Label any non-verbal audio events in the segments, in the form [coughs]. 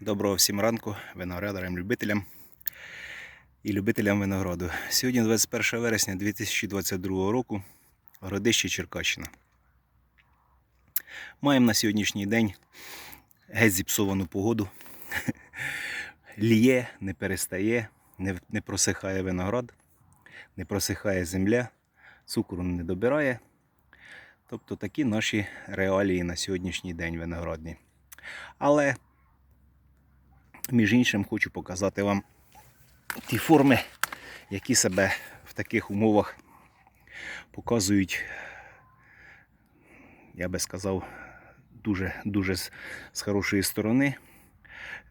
Доброго всім ранку виноградарям, любителям і любителям винограду. Сьогодні 21 вересня 2022 року, Городище Черкащина. Маємо на сьогоднішній день геть зіпсовану погоду. [laughs] Ліє, не перестає, не, не просихає виноград, не просихає земля, цукру не добирає. Тобто такі наші реалії на сьогоднішній день виноградні. Але між іншим хочу показати вам ті форми, які себе в таких умовах показують, я би сказав, дуже, дуже з, з хорошої сторони,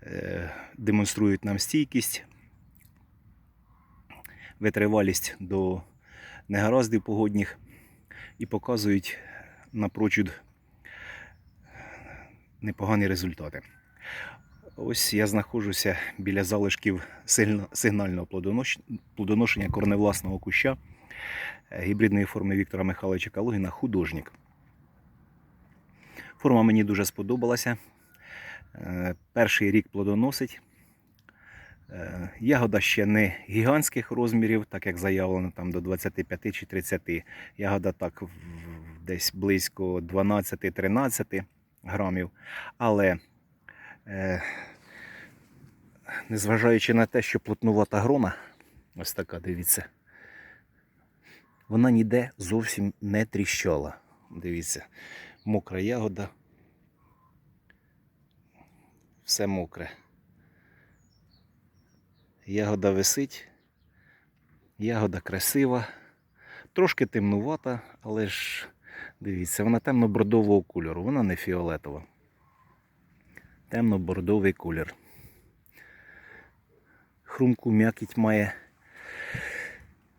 Е, демонструють нам стійкість, витривалість до негараздів погодних і показують напрочуд непогані результати. Ось я знаходжуся біля залишків сигнального плодоношення корневласного куща е, гібридної форми Віктора Михайловича Калугіна художник. Форма мені дуже сподобалася. Е, Перший рік плодоносить. Е, Ягода ще не гігантських розмірів, так як заявлено там до 25 чи 30. Ягода так десь близько 12-13 грамів. Але незважаючи на те, що плотнувата грона, ось така, дивіться, вона ніде зовсім не тріщала. Дивіться, мокра ягода. Все мокре. Ягода висить. Ягода красива. Трошки темнувата, але ж дивіться, вона темно-бордового кольору, вона не фіолетова темно-бордовий колір. Хрумку м'якіть має.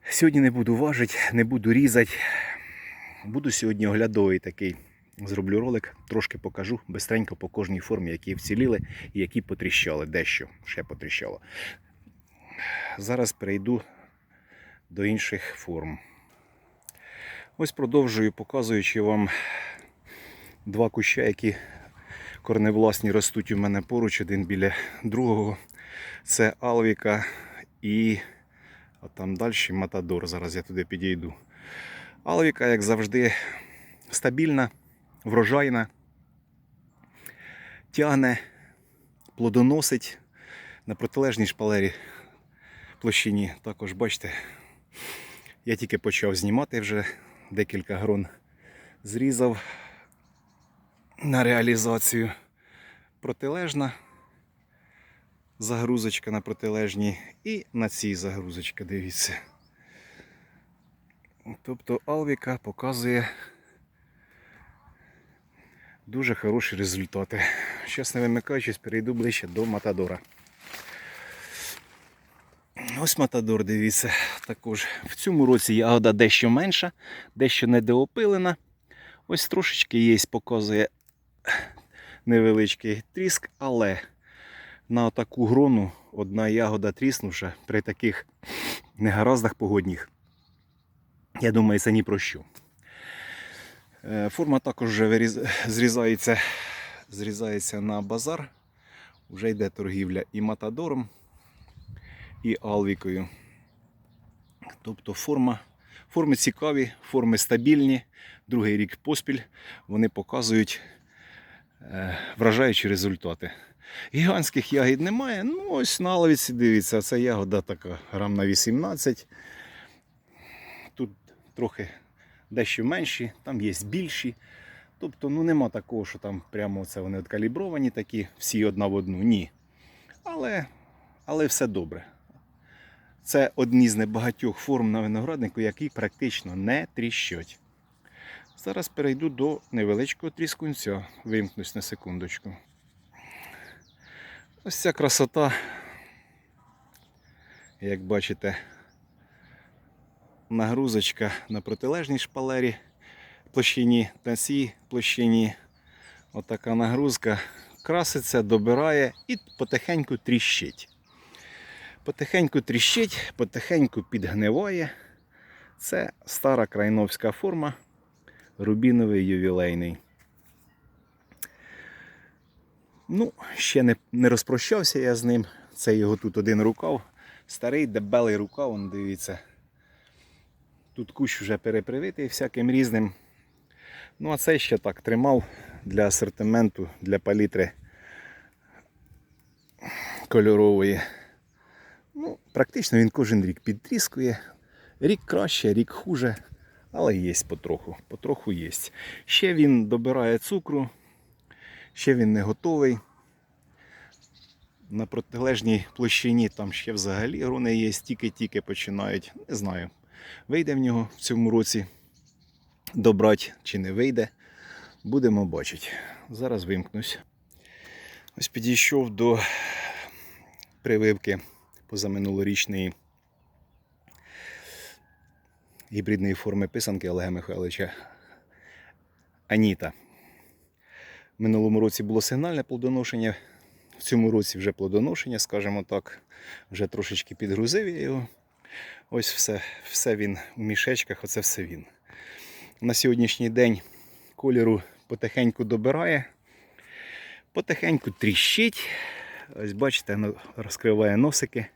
Сьогодні не буду важити, не буду різати. Буду сьогодні оглядовий такий. Зроблю ролик, трошки покажу бистренько по кожній формі, які вціліли і які потріщали. Дещо ще потріщало. Зараз перейду до інших форм. Ось продовжую, показуючи вам два куща, які корневласні ростуть у мене поруч, один біля другого. Це Алвіка і а там далі Матадор. Зараз я туди підійду. Алвіка, як завжди, стабільна, врожайна, тягне, плодоносить на протилежній шпалері площині. Також бачите, я тільки почав знімати вже декілька грон зрізав на реалізацію. Протилежна загрузочка на протилежній і на цій загрузочка, дивіться. Тобто Алвіка показує дуже хороші результати. Зараз не вимикаючись, перейду ближче до Матадора. Ось Матадор, дивіться, також в цьому році ягода дещо менша, дещо недоопилена. Ось трошечки є, показує невеличкий тріск, але на таку грону одна ягода тріснувша при таких негараздах погодних. Я думаю, це ні про що. Е, Форма також вже зрізається, зрізається на базар. Вже йде торгівля і матадором, і алвікою. Тобто форма, форми цікаві, форми стабільні. Другий рік поспіль вони показують е, вражаючі результати. Гігантських ягід немає. Ну, ось на лавіці дивіться, це ягода така грам на 18. Тут трохи дещо менші, там є більші. Тобто, ну нема такого, що там прямо це вони откалібровані такі, всі одна в одну. Ні. Але, але все добре. Це одні з небагатьох форм на винограднику, які практично не тріщать. Зараз перейду до невеличкого тріскунця. Вимкнусь на секундочку. Ось ця красота, як бачите, нагрузочка на протилежній шпалері площині, на цій площині. Отака нагрузка краситься, добирає і потихеньку тріщить. Потихеньку тріщить, потихеньку підгниває. Це стара крайновська форма рубіновий ювілейний. Ну, ще не, не розпрощався я з ним. Це його тут один рукав. Старий дебелий рукав, он дивіться. Тут кущ вже перепривитий всяким різним. Ну, а цей ще так тримав для асортименту, для палітри кольорової. Ну, практично він кожен рік підтріскує. Рік краще, рік хуже, але є потроху. Потроху є. Ще він добирає цукру, ще він не готовий. На протилежній площині там ще взагалі грони є, тільки-тільки починають. Не знаю, вийде в нього в цьому році добрати чи не вийде. Будемо бачити. Зараз вимкнусь. Ось підійшов до прививки позаминулорічної гібридної форми писанки Олега Михайловича Аніта. Минулому році було сигнальне плодоношення, в цьому році вже плодоношення, скажімо так, вже трошечки підгрузив я його. Ось все, все він у мішечках, оце все він. На сьогоднішній день кольору потихеньку добирає, потихеньку тріщить. Ось бачите, розкриває носики.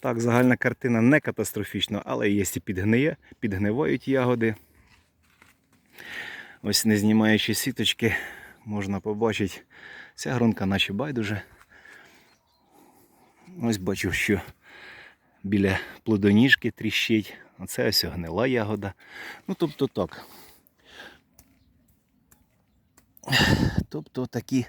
Так, загальна картина не катастрофічна, але є і підгниє, підгнивають ягоди. Ось не знімаючи сіточки, можна побачити, ця гронка наче байдуже. Ось бачу, що біля плодоніжки тріщить. Оце ось гнила ягода. Ну, тобто так. Тобто такі,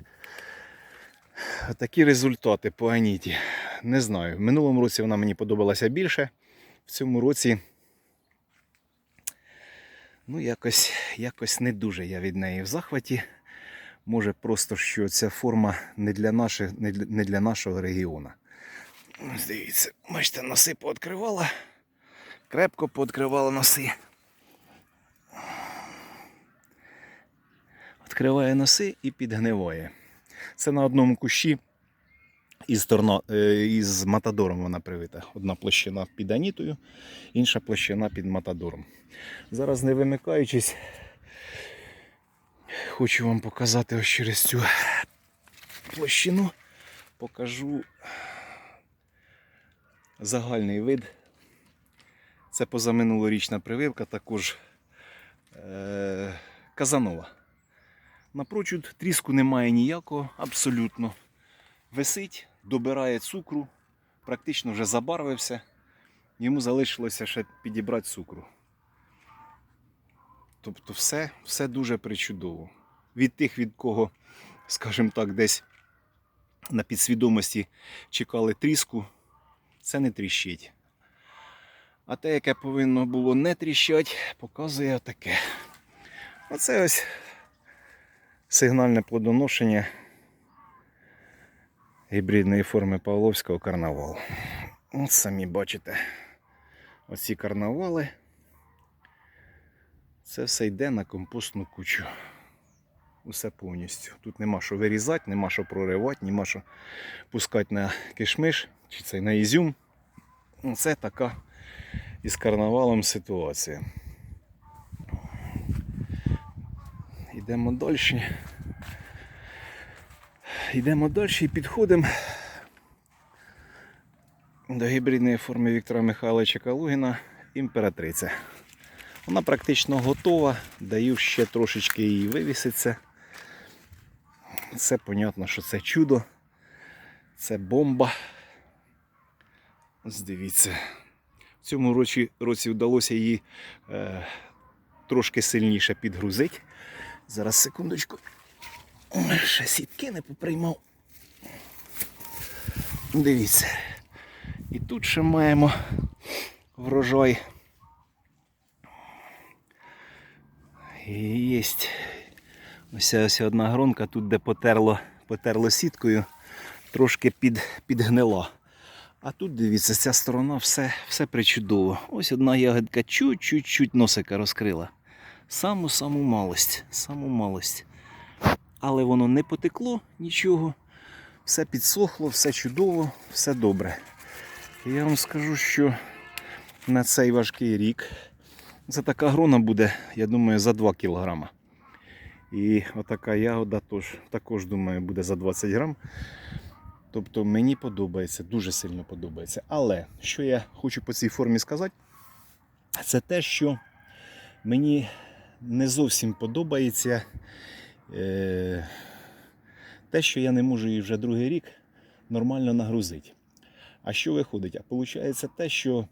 такі результати по аніті. Не знаю. В минулому році вона мені подобалася більше. В цьому році. Ну, якось, якось не дуже я від неї в захваті. Може, просто що ця форма не для, наших, не для, не для нашого регіону. Дивіться, бачите, носи пооткривала. Крепко пооткривала носи. Відкриває носи і підгниває. Це на одному кущі із, торно, е, із матадором вона привита. Одна площина під анітою, інша площина під матадором. Зараз не вимикаючись, хочу вам показати ось через цю площину. Покажу загальний вид. Це позаминулорічна прививка, також е- Казанова. Напрочуд тріску немає ніякого, абсолютно. Висить, добирає цукру, практично вже забарвився. Йому залишилося ще підібрати цукру. Тобто все, все дуже причудово. Від тих, від кого, скажімо так, десь на підсвідомості чекали тріску, це не тріщить. А те, яке повинно було не тріщать, показує таке. Оце ось сигнальне плодоношення гібридної форми Павловського карнавалу. От самі бачите, оці карнавали. Це все йде на компостну кучу. Усе повністю. Тут нема що вирізати, нема що проривати, нема що пускати на кишмиш чи це на ізюм. Це така із карнавалом ситуація. Йдемо далі. Йдемо далі і підходимо до гібридної форми Віктора Михайловича Калугіна імператриця. Вона практично готова, даю ще трошечки її вивіситься. Це понятно, що це чудо, це бомба. Ось дивіться. В цьому році, році вдалося її е, трошки сильніше підгрузити. Зараз секундочку. Ой, Ще сітки не поприймав. Дивіться. І тут ще маємо врожай. І є ось одна гронка, тут де потерло, потерло сіткою, трошки під, підгнила. А тут, дивіться, ця сторона все, все причудово. Ось одна ягодка чуть-чуть носика розкрила. Саму-саму малость, саму малость. Але воно не потекло нічого. Все підсохло, все чудово, все добре. Я вам скажу, що на цей важкий рік це така грона буде, я думаю, за 2 кілограма. І отака ягода тож, також, думаю, буде за 20 грам. Тобто мені подобається, дуже сильно подобається. Але що я хочу по цій формі сказати, це те, що мені не зовсім подобається те, що я не можу її вже другий рік нормально нагрузити. А що виходить? А виходить те, що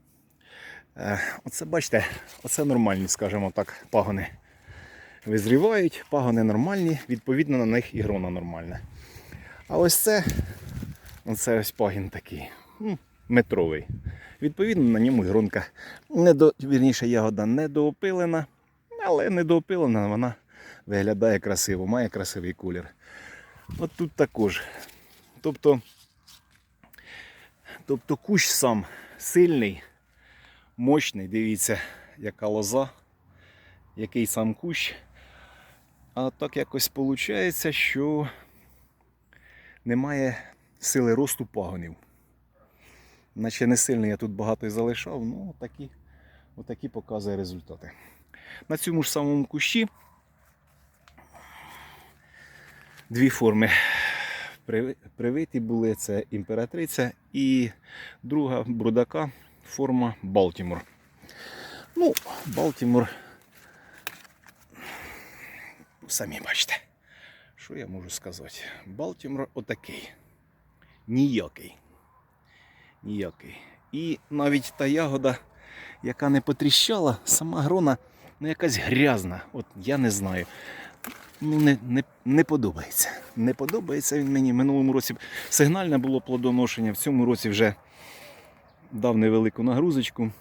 е, оце бачите, оце нормальні, скажімо так, пагони. Визрівають, пагони нормальні, відповідно на них і грона нормальна. А ось це, оце ось пагін такий, метровий. Відповідно, на ньому і гронка недо, вірніше, ягода недоопилена, але недоопилена вона виглядає красиво, має красивий колір. От тут також. Тобто, тобто кущ сам сильний, мощний, дивіться, яка лоза, який сам кущ. А так якось виходить, що немає сили росту пагонів. Наче не сильно я тут багато і залишав, ну отакі, отакі показує результати. На цьому ж самому кущі дві форми приви- привиті були. Це імператриця і друга брудака форма Балтімор. Ну, Балтімор. Самі бачите. Що я можу сказати? Балтімор отакий. Ніякий. Ніякий. І навіть та ягода, яка не потріщала, сама грона, ну якась грязна. От я не знаю. Ну, не, не, не подобається. Не подобається він мені. Минулому році сигнальне було плодоношення, в цьому році вже дав невелику нагрузочку.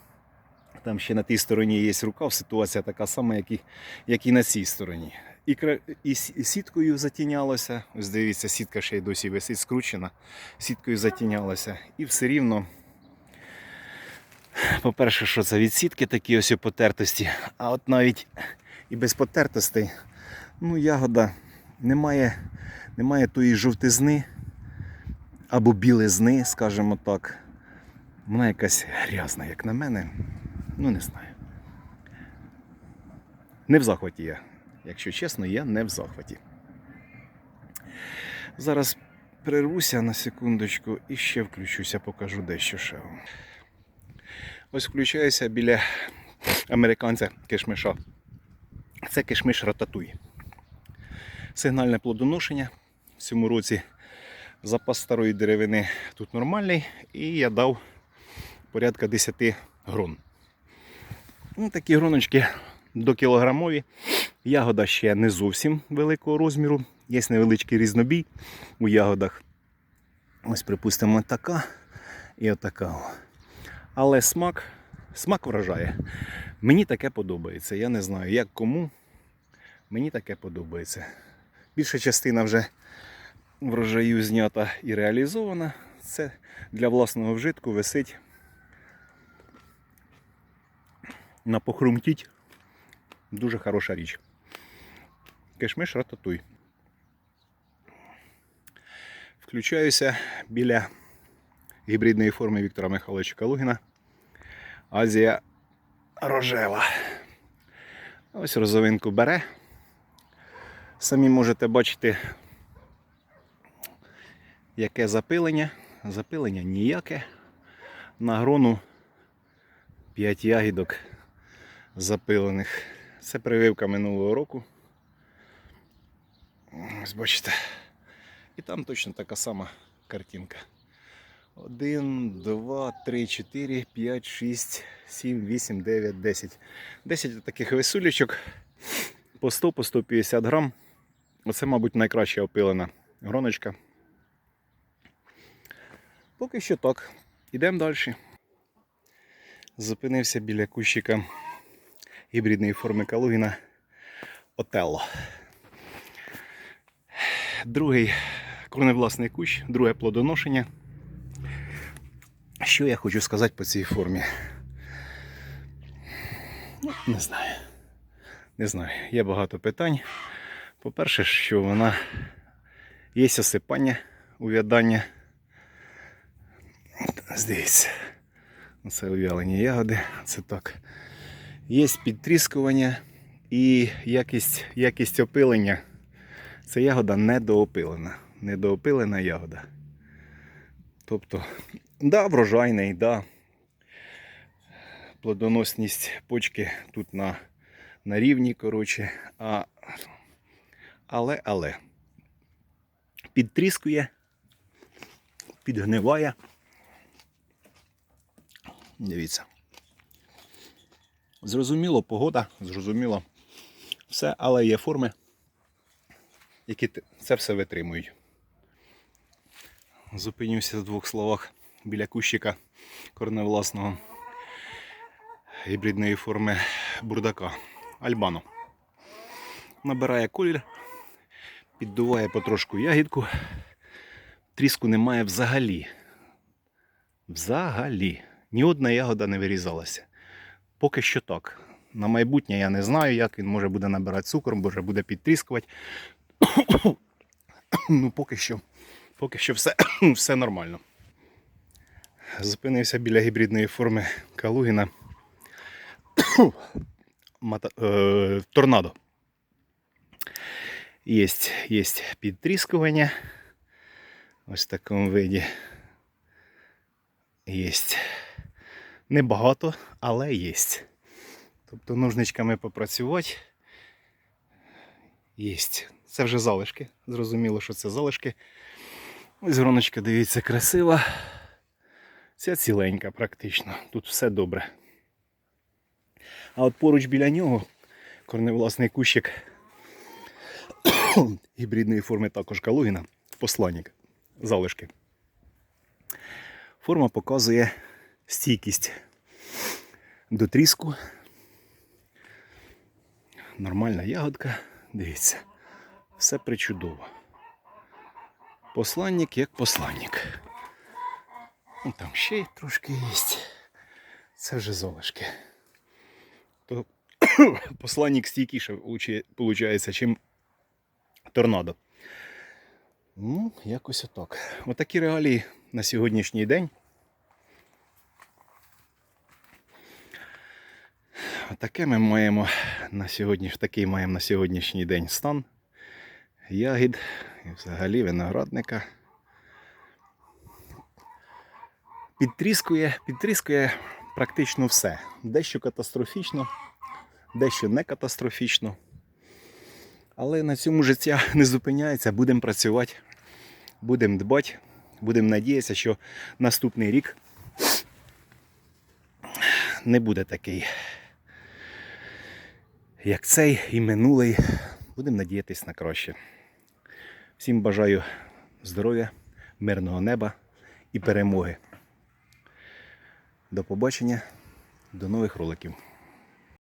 Там ще на тій стороні є рукав, ситуація така сама, як і, як і на цій стороні. І, і сіткою затінялося. Ось дивіться, сітка ще й досі висить скручена. Сіткою затінялося. І все рівно. По-перше, що це від сітки такі ось потертості. А от навіть і без потертостей, ну, ягода немає, немає тої жовтизни або білизни, скажімо так. Вона якась грязна, як на мене. Ну, не знаю. Не в захваті я. Якщо чесно, я не в захваті. Зараз перервуся на секундочку і ще включуся, покажу дещо ще. Ось включаюся біля американця кишмиша. Це кишмиш рататуй. Сигнальне плодоношення. В цьому році запас старої деревини тут нормальний, і я дав порядка 10 грон. Ну, такі гроночки до кілограмові. Ягода ще не зовсім великого розміру. Є невеличкий різнобій у ягодах. Ось, припустимо, така і отака. Але смак, смак вражає. Мені таке подобається. Я не знаю, як кому. Мені таке подобається. Більша частина вже врожаю знята і реалізована. Це для власного вжитку висить на похрумтіть. Дуже хороша річ. Кишмиш рататуй. Включаюся біля гібридної форми Віктора Михайловича Калугіна. Азія рожева. Ось розовинку бере. Самі можете бачити, яке запилення. Запилення ніяке. На грону 5 ягідок запилених. Це прививка минулого року. Ось бачите. І там точно така сама картинка. 1, 2, 3, 4, 5, 6, 7, 8, 9, 10. 10 таких висулечок по 100, по 150 грам. Оце, мабуть, найкраща опилена гроночка. Поки що так. Ідемо далі. Зупинився біля кущика гібридної форми Калугіна Отелло. Другий корневласний кущ, друге плодоношення. Що я хочу сказати по цій формі? Ну, не знаю. Не знаю. Є багато питань. По-перше, що вона є осипання, увядання. Здається, це увялені ягоди, це так. Є підтріскування І якість, якість опилення. Це ягода недоопилена. Недоопилена ягода. Тобто, да, врожайний, да. Плодоносність почки тут на, на рівні, коротше. А, але, але. Підтріскує, підгниває. Дивіться. Зрозуміло, погода, зрозуміло все, але є форми, які це все витримують. Зупинюся в двох словах біля кущика корневласного гібридної форми бурдака Альбано. Набирає колір, піддуває потрошку ягідку. Тріску немає взагалі. Взагалі. Ні одна ягода не вирізалася. Поки що так. На майбутнє я не знаю, як він може буде набирати цукор, може буде підтріскувати. ну, поки що, поки що все, [coughs] все нормально. Зупинився біля гібридної форми Калугіна. [coughs] Мата, е, торнадо. Єсть, єсть підтріскування. Ось в такому виді. Єсть. Небагато, але єсть. Тобто ножничками попрацювати. Єсть. Це вже залишки. Зрозуміло, що це залишки. Ось дивіться, красива. Ця ціленька практично. Тут все добре. А от поруч біля нього корневласний кущик [coughs] гібридної форми також Калугіна. Посланник. Залишки. Форма показує стійкість до тріску. Нормальна ягодка. Дивіться. Все причудово. Посланник як посланник. Ну, там ще й трошки є. Це вже золушки. То [coughs] посланник стійкіше виходить, чим торнадо. Ну, якось отак. Отакі реалії на сьогоднішній день. Таке ми маємо на сьогодні, такий маємо на сьогоднішній день стан ягід і взагалі виноградника. Підтріскує, підтріскує практично все. Дещо катастрофічно, дещо не катастрофічно. Але на цьому життя [laughs] не зупиняється, будемо працювати, будемо дбати, будемо надіятися, що наступний рік не буде такий, як цей і минулий. Будемо надіятися на краще. Всім бажаю здоров'я, мирного неба і перемоги. До побачення, до нових роликів.